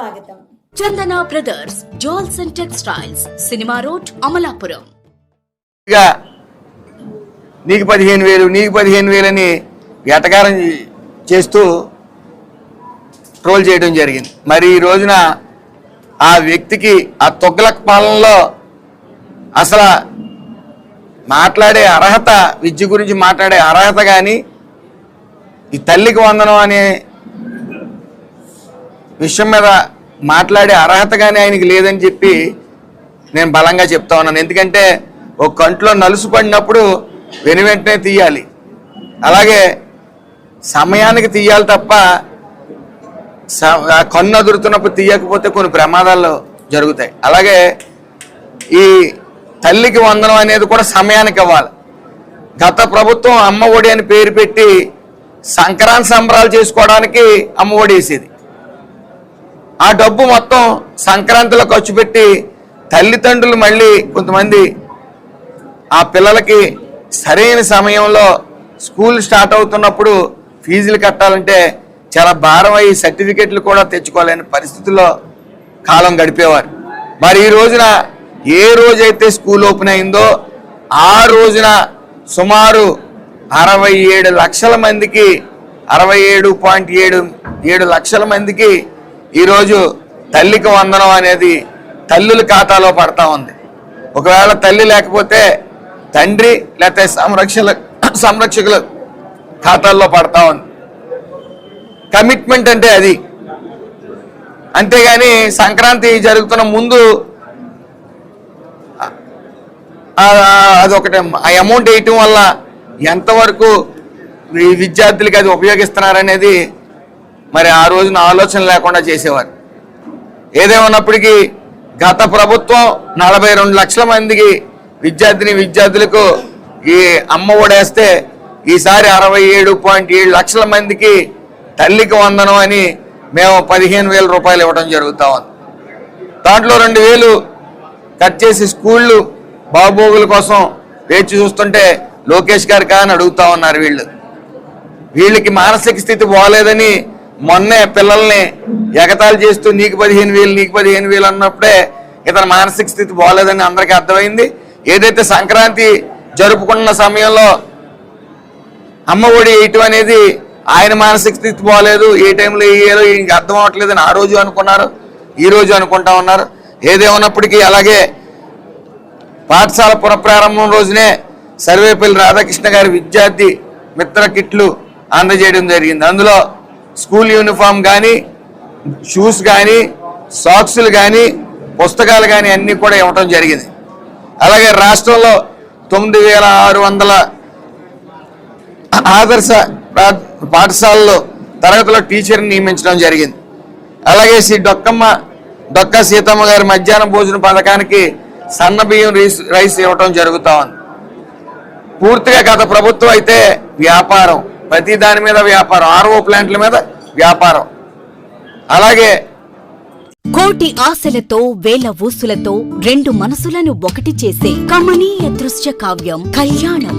స్వాగతం. Chandana brothers jewels and textiles cinema road Amalapuram నీకు పదిహేను వేలు నీకు పదిహేను వేలు అని ఎటకారం చేస్తూ ట్రోల్ చేయడం జరిగింది. మరి ఈ రోజున ఆ వ్యక్తికి ఆ తొగ్లక్ పాలనలో అసలు మాట్లాడే అర్హత విద్య గురించి మాట్లాడే అర్హత కానీ ఈ తల్లికి వందనం అనే విషయం మీద మాట్లాడే అర్హత కానీ ఆయనకి లేదని చెప్పి నేను బలంగా చెప్తా ఉన్నాను. ఎందుకంటే ఒక కంట్లో నలుసు పడినప్పుడు వెను వెంటనే తీయాలి. అలాగే సమయానికి తీయాలి తప్ప స- కన్ను అదురుతున్నప్పుడు తీయకపోతే కొన్ని ప్రమాదాలు జరుగుతాయి. అలాగే ఈ తల్లికి వందనం అనేది కూడా సమయానికి ఇవ్వాలి. గత ప్రభుత్వం అమ్మ ఒడి అని పేరు పెట్టి సంక్రాంతి సంబరాలు చేసుకోవడానికి అమ్మ ఒడి వేసేది. ఆ డబ్బు మొత్తం సంక్రాంతిలో ఖర్చు పెట్టి తల్లిదండ్రులు మళ్ళీ కొంతమంది ఆ పిల్లలకి సరైన సమయంలో స్కూల్ స్టార్ట్ అవుతున్నప్పుడు ఫీజులు కట్టాలంటే చాలా భారం అయ్యి సర్టిఫికెట్లు కూడా తెచ్చుకోలేని పరిస్థితుల్లో కాలం గడిపేవారు. మరి ఈ రోజున ఏ రోజైతే స్కూల్ ఓపెన్ అయిందో ఆ రోజున సుమారు అరవై ఏడు లక్షల మందికి అరవై ఏడు పాయింట్ ఏడు ఏడు లక్షల మందికి ఈరోజు తల్లికి వందనం అనేది తల్లుల ఖాతాలో పడతా ఉంది. ఒకవేళ తల్లి లేకపోతే తండ్రి లేకపోతే సంరక్షణ సంరక్షకుల ఖాతాల్లో పడతా ఉంది. కమిట్మెంట్ అంటే అది. అంతేగాని సంక్రాంతి జరుగుతున్న ముందు అదొకటి ఆ అమౌంట్ వేయటం వల్ల ఎంతవరకు ఈ విద్యార్థులకి అది ఉపయోగిస్తున్నారనేది మరి ఆ రోజున ఆలోచన లేకుండా చేసేవారు. ఏదేమన్నప్పటికీ గత ప్రభుత్వం నలభై రెండు లక్షల మందికి విద్యార్థిని విద్యార్థులకు ఈ అమ్మ ఒడేస్తే ఈసారి అరవై ఏడు పాయింట్ ఏడు లక్షల మందికి తల్లికి వందనం అని మేము పదిహేను వేల రూపాయలు ఇవ్వడం జరుగుతూ ఉంది. దాంట్లో రెండు వేలు కట్ చేసి స్కూళ్ళు బాబోగుల కోసం వేచి చూస్తుంటే లోకేష్ గారు కానీ అడుగుతా ఉన్నారు వీళ్ళు. వీళ్ళకి మానసిక స్థితి బాగోలేదని మొన్నే పిల్లల్ని ఎగతాళి చేస్తూ నీకు పదిహేను వేలు నీకు పదిహేను వేలు అన్నప్పుడే ఇతని మానసిక స్థితి బాగోలేదని అందరికీ అర్థమైంది. ఏదైతే సంక్రాంతి జరుపుకున్న సమయంలో అమ్మ ఒడి వేయటం అనేది ఆయన మానసిక స్థితి బాగలేదు. ఏ టైంలో వేయాలో ఇంక అర్థం అవ్వట్లేదని ఆ రోజు అనుకున్నారు. ఈ రోజు అనుకుంటా ఉన్నారు. ఏదేమన్నప్పటికీ అలాగే పాఠశాల పునఃప్రారంభం రోజునే సర్వేపల్లి రాధాకృష్ణ గారి విద్యార్థి మిత్ర కిట్లు అందజేయడం జరిగింది. అందులో స్కూల్ యూనిఫామ్ కానీ షూస్ కానీ సాక్సులు కానీ పుస్తకాలు కానీ అన్నీ కూడా ఇవ్వటం జరిగింది. అలాగే రాష్ట్రంలో తొమ్మిది వేల ఆరు వందల ఆదర్శ పాఠశాలలో తరగతిలో టీచర్ని నియమించడం జరిగింది. అలాగే శ్రీ డొక్కమ్మ డొక్క సీతమ్మ గారి మధ్యాహ్న భోజన పథకానికి సన్న బియ్యం రైస్ రైస్ ఇవ్వటం జరుగుతూ ఉంది. పూర్తిగా గత ప్రభుత్వం అయితే వ్యాపారం. ప్రతి దాని మీద వ్యాపారం ఆర్ఓ ప్లాంట్ల మీద వ్యాపారం. అలాగే కోటి ఆశలతో వేల ఊసులతో రెండు మనసులను ఒకటి చేసే కమనీయ దృశ్య కావ్యం కళ్యాణం.